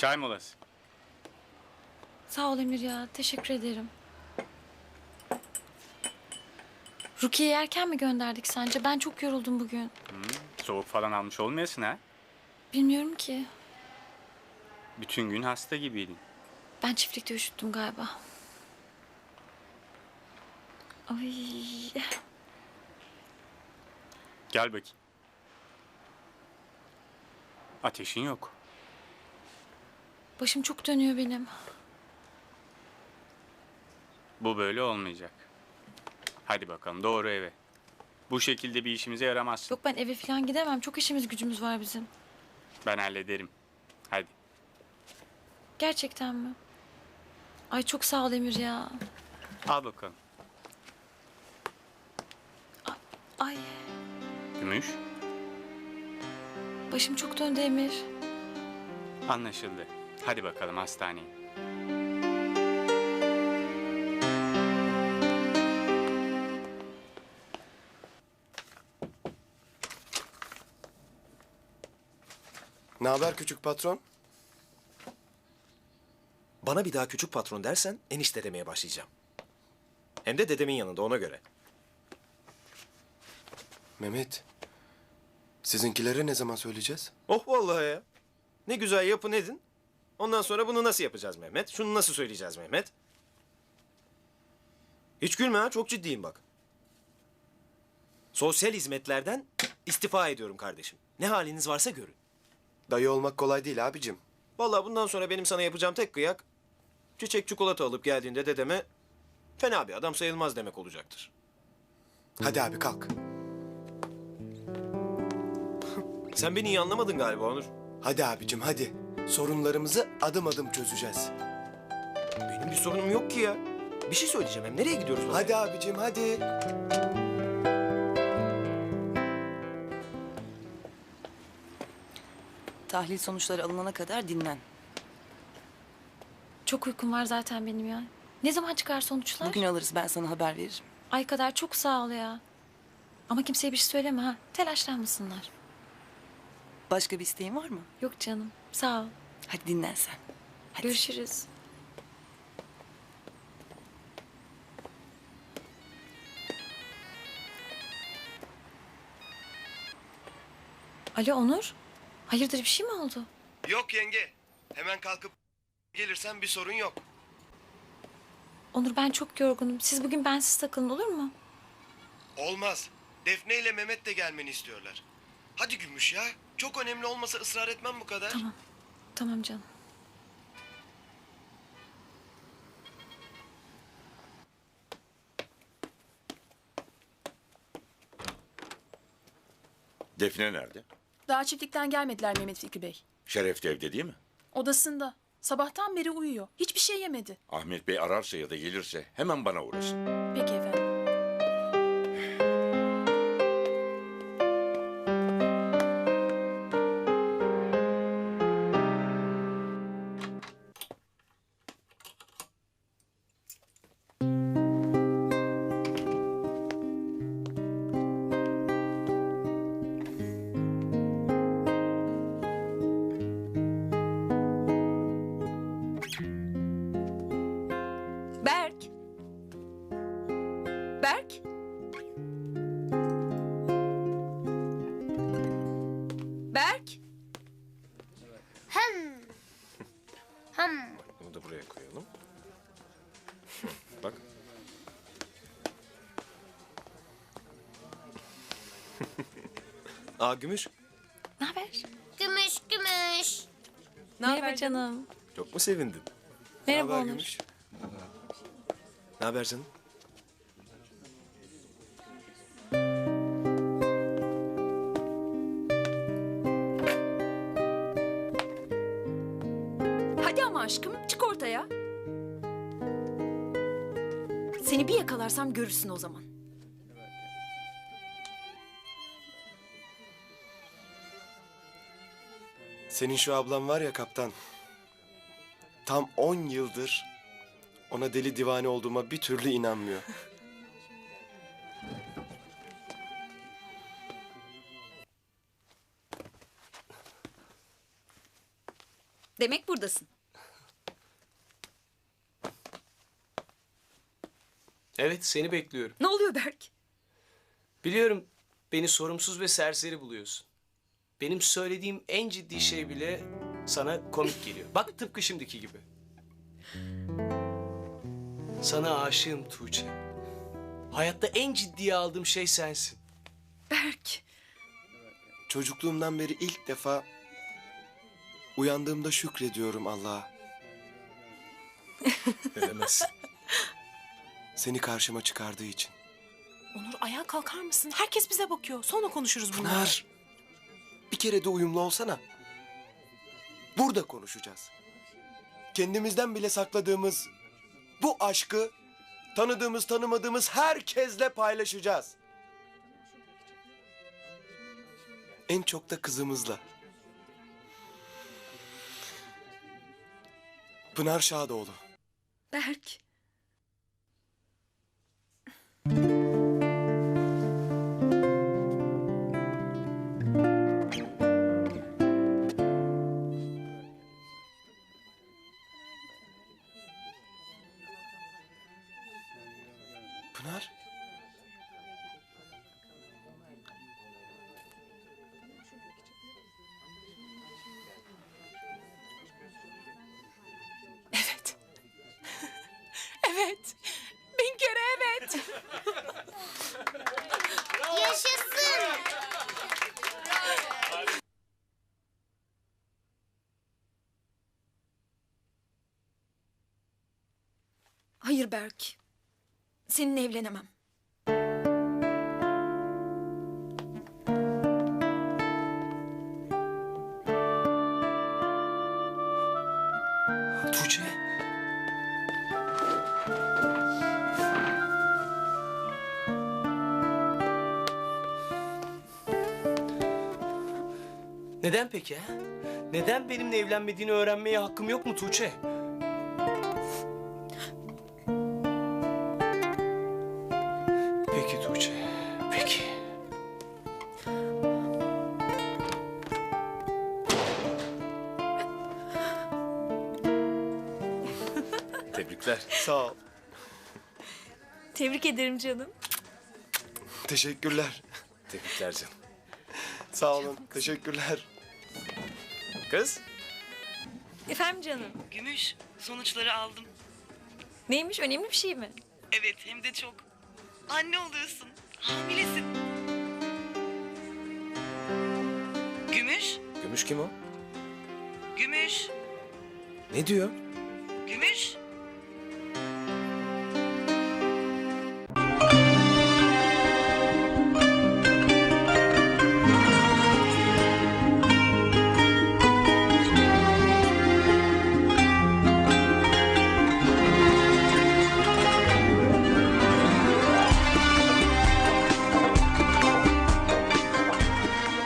Çay molası. Sağ ol Emir ya. Teşekkür ederim. Rukiye'yi erken mi gönderdik sence? Ben çok yoruldum bugün. Soğuk falan almış olmayasın ha? Bilmiyorum ki. Bütün gün hasta gibiydin. Ben çiftlikte üşüttüm galiba. Ay. Gel bakayım. Ateşin yok. Başım çok dönüyor benim. Bu böyle olmayacak. Hadi bakalım doğru eve. Bu şekilde bir işimize yaramazsın. Yok ben eve falan gidemem. Çok işimiz gücümüz var bizim. Ben hallederim. Hadi. Gerçekten mi? Ay çok sağ ol Emir ya. Al bakalım. Ay Gümüş. başım çok döndü Emir. Anlaşıldı. Hadi bakalım hastaneye. Ne haber küçük patron? Bana bir daha küçük patron dersen enişte demeye başlayacağım. Hem de dedemin yanında ona göre. Mehmet. Sizinkilere ne zaman söyleyeceğiz? Oh vallahi ya. Ne güzel yapın edin. Ondan sonra bunu nasıl yapacağız Mehmet? Şunu nasıl söyleyeceğiz Mehmet? Hiç gülme ha çok ciddiyim bak. Sosyal hizmetlerden istifa ediyorum kardeşim. Ne haliniz varsa görün. Dayı olmak kolay değil abicim. Vallahi bundan sonra benim sana yapacağım tek kıyak... ...çiçek çikolata alıp geldiğinde dedeme... ...fena bir adam sayılmaz demek olacaktır. Hadi abi kalk. Sen beni iyi anlamadın galiba Onur. Hadi abicim hadi. Sorunlarımızı adım adım çözeceğiz. Benim bir sorunum yok ki ya. Bir şey söyleyeceğim hem nereye gidiyoruz? oraya? Hadi abicim hadi. Tahlil sonuçları alınana kadar dinlen. Çok uykum var zaten benim ya. Ne zaman çıkar sonuçlar? Bugün alırız ben sana haber veririm. Ay kadar çok sağ ol ya. Ama kimseye bir şey söyleme ha. Telaşlanmasınlar. Başka bir isteğin var mı? Yok canım. Sağ ol. Hadi dinlen sen. Hadi. Görüşürüz. Alo Onur. Hayırdır bir şey mi oldu? Yok yenge. Hemen kalkıp gelirsen bir sorun yok. Onur ben çok yorgunum. Siz bugün bensiz takılın olur mu? Olmaz. Defne ile Mehmet de gelmeni istiyorlar. Hadi Gümüş ya. Çok önemli olmasa ısrar etmem bu kadar. Tamam. Tamam canım. Defne nerede? Daha çiftlikten gelmediler Mehmet Fikri Bey. Şeref de evde değil mi? Odasında. Sabahtan beri uyuyor. Hiçbir şey yemedi. Ahmet Bey ararsa ya da gelirse hemen bana uğrasın. Peki Berk. Bunu da buraya koyalım. Bak. Aa Gümüş. Ne haber? Gümüş gümüş. Merhaba canım. Çok mu sevindin? Merhaba Haber Onur. Gümüş. Ne haber canım? Hadi ama aşkım çık ortaya. Seni bir yakalarsam görürsün o zaman. Senin şu ablan var ya kaptan. Tam 10 yıldır ona deli divane olduğuma bir türlü inanmıyor. Demek buradasın. Evet seni bekliyorum. Ne oluyor Berk? Biliyorum beni sorumsuz ve serseri buluyorsun. Benim söylediğim en ciddi şey bile sana komik geliyor. Bak tıpkı şimdiki gibi. Sana aşığım Tuğçe. Hayatta en ciddiye aldığım şey sensin. Berk. Çocukluğumdan beri ilk defa uyandığımda şükrediyorum Allah'a. Ne demezsin. Seni karşıma çıkardığı için. Onur ayağa kalkar mısın? Herkes bize bakıyor. Sonra konuşuruz bunu. Pınar, bir kere de uyumlu olsana. Burada konuşacağız. Kendimizden bile sakladığımız bu aşkı tanıdığımız tanımadığımız herkesle paylaşacağız. En çok da kızımızla. Pınar Şadoğlu. Berk. Pınar? Evet. Yaşasın. Hayır Berk. Seninle evlenemem. Neden peki ha? Neden benimle evlenmediğini öğrenmeye hakkım yok mu Tuğçe? Peki Tuğçe, peki. Tebrikler. Sağ ol. Tebrik ederim canım. Teşekkürler. Tebrikler canım. Sağ olun. Teşekkürler. Kız, Efendim canım. Gümüş, sonuçları aldım. Neymiş önemli bir şey mi? Evet, hem de çok. Anne oluyorsun, hamilesin. Gümüş, Gümüş kim o? Gümüş, Ne diyor? Gümüş.